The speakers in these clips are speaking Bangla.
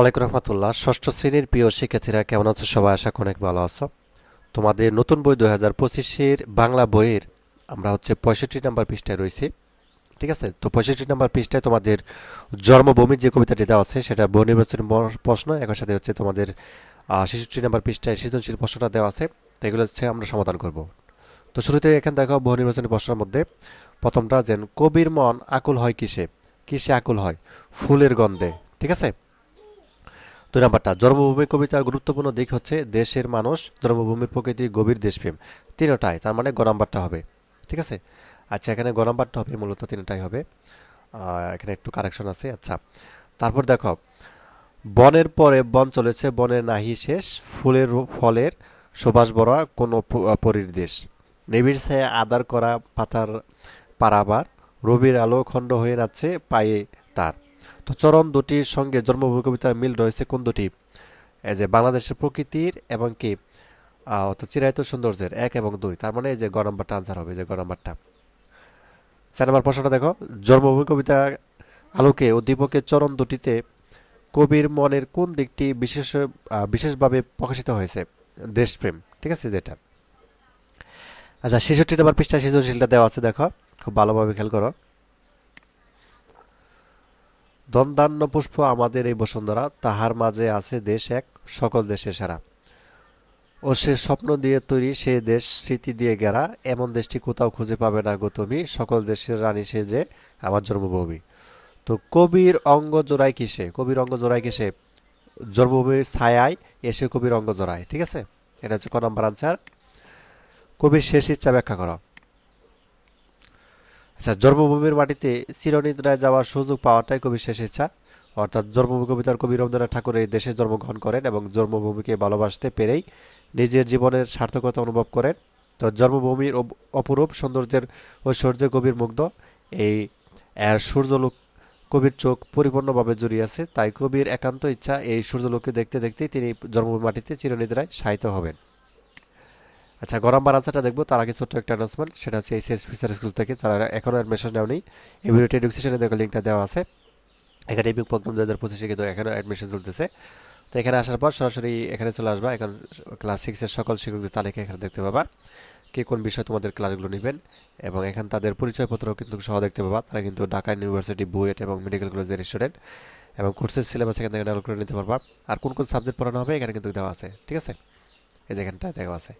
ওয়ালাইকুম রহমতুল্লাহ। ষষ্ঠ শ্রেণির প্রিয় শিক্ষার্থীরা, কেমন আছো সবাই? আশা অনেক ভালো আছো। তোমাদের নতুন বই দু হাজার পঁচিশের বাংলা বইয়ের আমরা হচ্ছে পঁয়ষট্টি নাম্বার পৃষ্ঠায় রয়েছি। ঠিক আছে? তো পঁয়ষট্টি নাম্বার পৃষ্ঠায় তোমাদের জন্মভূমির যে কবিতাটি দেওয়া আছে, সেটা বহু নির্বাচনী প্রশ্ন। একই সাথে হচ্ছে তোমাদের ছেষট্টি নাম্বার পৃষ্ঠায় সৃজনশীল প্রশ্নটা দেওয়া আছে। তো এগুলো হচ্ছে আমরা সমাধান করব। তো শুরুতে এখানে দেখো বহু নির্বাচনী প্রশ্নের মধ্যে। প্রথমটা যে কবির মন আকুল হয় কিসে? কিসে আকুল হয়? ফুলের গন্ধে। ঠিক আছে? দুই নাম্বারটা জন্মভূমি কবিতার গুরুত্বপূর্ণ দিক হচ্ছে দেশের মানুষ জন্মভূমির প্রকৃতি গভীর দেশপ্রেম। তিনটাই, তার মানে গ নাম্বারটা হবে। ঠিক আছে? আচ্ছা এখানে গ নাম্বারটা হবে, মূলত তিনটাই হবে। এখানে একটু কারেকশন আছে আচ্ছা। তারপর দেখো, বনের পরে বন চলেছে, বনের নাহি শেষ, ফুলের ফলের সুবাস বড়া কোনো পরীর দেশ। নিবিড় ছায়া আদার করা পাতার পারাবার, রবির আলো খণ্ড হয়ে নাচছে পায়ে তার। তো চরণ দুটির সঙ্গে জন্মভূমি কবিতার মিল রয়েছে কোন দুটি? এই যে বাংলাদেশের প্রকৃতির এবং কি? অর্থাৎ চিরায়ত সৌন্দর্যের এক এবং দুই। তার মানে এই যে গ নম্বরটা আনসার হবে যে গ নম্বরটা। চার নম্বর প্রশ্নটা দেখো। জন্মভূমি কবিতা আলোকে উদ্দীপকের চরণ দুটিতে কবির মনের কোন দিকটি বিশেষ বিশেষভাবে প্রকাশিত হয়েছে? দেশপ্রেম, ঠিক আছে যেটা? আচ্ছা ছেষট্টি নম্বর পৃষ্ঠায় সৃজনশীলটা দেওয়া আছে, দেখো। খুব ভালোভাবে খেয়াল করো। দ্বন্দ্বান্ন পুষ্প আমাদের এই বসুন্ধরা, তাহার মাঝে আছে দেশ এক, সকল দেশে সারা। ও সে স্বপ্ন দিয়ে তৈরি, সে দেশ স্মৃতি দিয়ে গেরা, এমন দেশটি কোথাও খুঁজে পাবে না গো তুমি, সকল দেশের রানী সে যে আমার জন্মভূমি। তো কবির অঙ্গ জোড়ায় কিসে কবির অঙ্গ জোড়ায় কিসে জন্মভূমির ছায়ায় এসে কবির অঙ্গ জোড়ায়, ঠিক আছে? এটা হচ্ছে ক নম্বর আনসার কবির শেষ ইচ্ছা ব্যাখ্যা করো। আচ্ছা জন্মভূমির মাটিতে চিরনিদ্রায় যাওয়ার সুযোগ পাওয়াটাই কবির শেষ ইচ্ছা। অর্থাৎ জন্মভূমি কবিতার কবি রবীন্দ্রনাথ ঠাকুর এই দেশে জন্মগ্রহণ করেন এবং জন্মভূমিকে ভালোবাসতে পেরেই নিজের জীবনের সার্থকতা অনুভব করেন। তো জন্মভূমির অপরূপ সৌন্দর্যের ঐশ্বর্যে কবির মুগ্ধ। এই, এর সূর্যলোক কবির চোখ পরিপূর্ণভাবে জড়িয়ে আছে। তাই কবির একান্ত ইচ্ছা এই সূর্যলোককে দেখতে দেখতেই তিনি জন্মভূমি মাটিতে চিরনিদ্রায় শায়িত হবেন। আচ্ছা গরম বারান্সাটা দেখব। তার আগে ছোট্ট একটা অ্যানাউন্সমেন্ট সেটা হচ্ছে এই ফিচার স্কুল থেকে যারা এখনও অ্যাডমিশন নেওনি এই ভিডিওটি দেখো লিঙ্কটা দেওয়া আছে। একাডেমিক প্রোগ্রাম দু হাজার পঁচিশে কিন্তু এখানে অ্যাডমিশন চলতেছে। তো এখানে আসার পর সরাসরি এখানে চলে আসবা। এখন ক্লাস সিক্সের সকল শিক্ষকদের তালিকা এখানে দেখতে পাবা। কে কোন বিষয়ে তোমাদের ক্লাসগুলো নেবেন এবং এখানে তাদের পরিচয়পত্র কিন্তু সহ দেখতে পাবা। তারা কিন্তু ঢাকা ইউনিভার্সিটি বুয়েট এবং মেডিকেল কলেজের স্টুডেন্ট এবং কোর্সের সিলেবাস এখান থেকে ডাউনলোড করে নিতে পারবা। আর কোন কোন সাবজেক্ট পড়ানো হবে, এখানে কিন্তু দেওয়া আছে। ঠিক আছে? এই যে এখানটা দেওয়া আছে।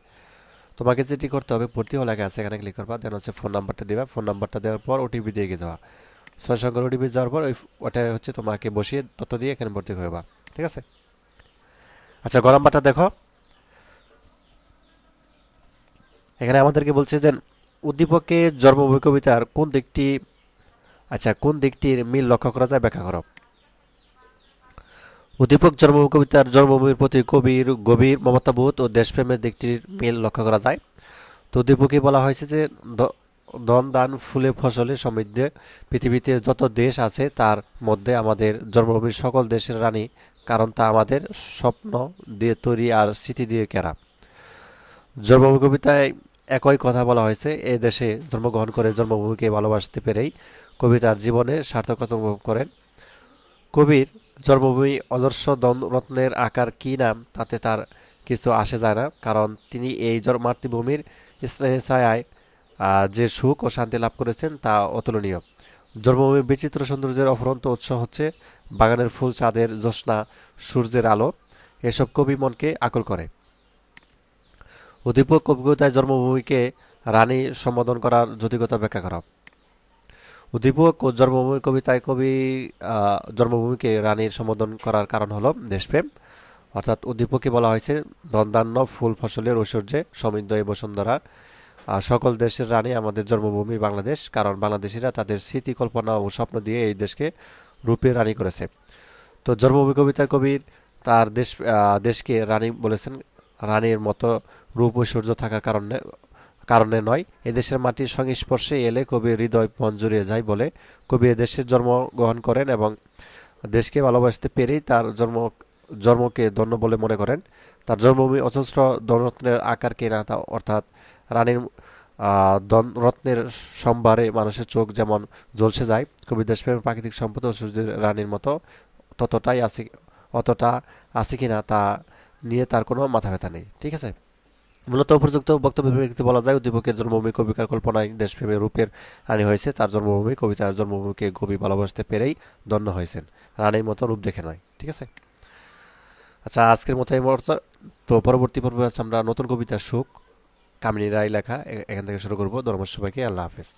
তোমাকে যেটি করতে হবে, ভর্তি হওয়া লাগে আছে এখানে ক্লিক করবা দেন হচ্ছে ফোন নাম্বারটা দিবা ফোন নাম্বারটা দেওয়ার পর ওটিপি দিয়ে যাওয়া। ছয় সংখ্যার ওটিপি যাওয়ার পর ওই ওটা হচ্ছে তোমাকে বসিয়ে তথ্য দিয়ে এখানে ভর্তি হইবা ঠিক আছে? আচ্ছা গ নাম্বারটা দেখো। এখানে আমাদেরকে বলছে যে উদ্দীপকে জন্মভূমি কবিতার কোন দিকটি আচ্ছা কোন দিকটির মিল লক্ষ্য করা যায় ব্যাখ্যা করো। উদ্দীপক জন্মভূমি কবিতার জন্মভূমির প্রতি কবির গভীর মমতাবোধ ও দেশপ্রেমের দিকটির মিল লক্ষ্য করা যায়। তো উদ্দীপকে বলা হয়েছে যে দন দান, ফুলে, ফসলে সমৃদ্ধে। পৃথিবীতে যত দেশ আছে, তার মধ্যে আমাদের জন্মভূমির সকল দেশের রানী, কারণ তা আমাদের স্বপ্ন দিয়ে তৈরি আর স্মৃতি দিয়ে কেরা জন্মভূমি কবিতায় একই কথা বলা হয়েছে, এ দেশে জন্মগ্রহণ করে জন্মভূমিকে ভালোবাসতে পেরেই কবি তার জীবনে সার্থকতা অনুভব করেন। কবির জন্মভূমি অজস্র রত্নের আকার কী নাম তাতে তার কিছু আসে যায় না, কারণ তিনি এই মাতৃভূমির স্নেহে যে সুখ ও শান্তি লাভ করেছেন তা অতুলনীয়। জন্মভূমির বিচিত্র সৌন্দর্যের অফরন্ত উৎস হচ্ছে বাগানের ফুল চাঁদের জ্যোৎস্না, সূর্যের আলো, এসব কবি মনকে আকুল করে। উদ্দীপক কবিতায় জন্মভূমিকে রানী সম্বোধন করার যৌতিকতা ব্যাখ্যা করা। উদ্দীপক ও জন্মভূমি কবিতায় কবি জন্মভূমিকে রানীর সম্বোধন করার কারণ হলো দেশপ্রেম। অর্থাৎ উদ্দীপকে বলা হয়েছে দ্বন্দ্বান্ন ফুল ফসলের ঐশ্বর্যে সমৃদ্ধ এই বসুন্ধরা। সকল দেশের রানী আমাদের জন্মভূমি বাংলাদেশ, কারণ বাংলাদেশিরা তাদের স্মৃতি, কল্পনা ও স্বপ্ন দিয়ে এই দেশকে রূপে রানী করেছে। তো জন্মভূমি কবিতার কবির তার দেশ দেশকে রানী বলেছেন। রানীর মতো রূপ ঐশ্বর্য থাকার কারণে কারণে নয়। এদেশের মাটির সংস্পর্শে এলে কবির হৃদয় মন যায় বলে কবি এদেশে জন্মগ্রহণ করেন এবং দেশকে ভালোবাসতে পেরেই তার জন্ম, জন্মকে ধন্য বলে মনে করেন। তার জন্মভূমি অজস্র ধনরত্নের আকার কেনা তা অর্থাৎ রানীর রত্নের সম্ভারে মানুষের চোখ যেমন জ্বলসে যায়, কবি দেশপ্রেমের প্রাকৃতিক সম্পদ ও সূর্যের রানীর মতো ততটাই আছে, অতটা আছে কিনা তা নিয়ে তার কোনো মাথা ব্যথা নেই। ঠিক আছে? মূলত উপযুক্ত বক্তব্যের প্রেক্ষিতে বলা যায়, উদ্দীপকের জন্মভূমি কবিকার কল্পনায় দেশপ্রেমের রূপের রানী হয়েছে। তার জন্মভূমি, কবিতার জন্মভূমিকে কবি ভালোবাসতে পেরেই ধন্য হয়েছেন। রানীর মতো রূপ দেখে নয়, ঠিক আছে? আচ্ছা আজকের মতো এই তো পরবর্তী পর্বে আমরা নতুন কবিতা সুখ, কামিনী রায় লেখা এখান থেকে শুরু করব। ধন্যবাদ সবাইকে, আল্লাহ হাফেজ।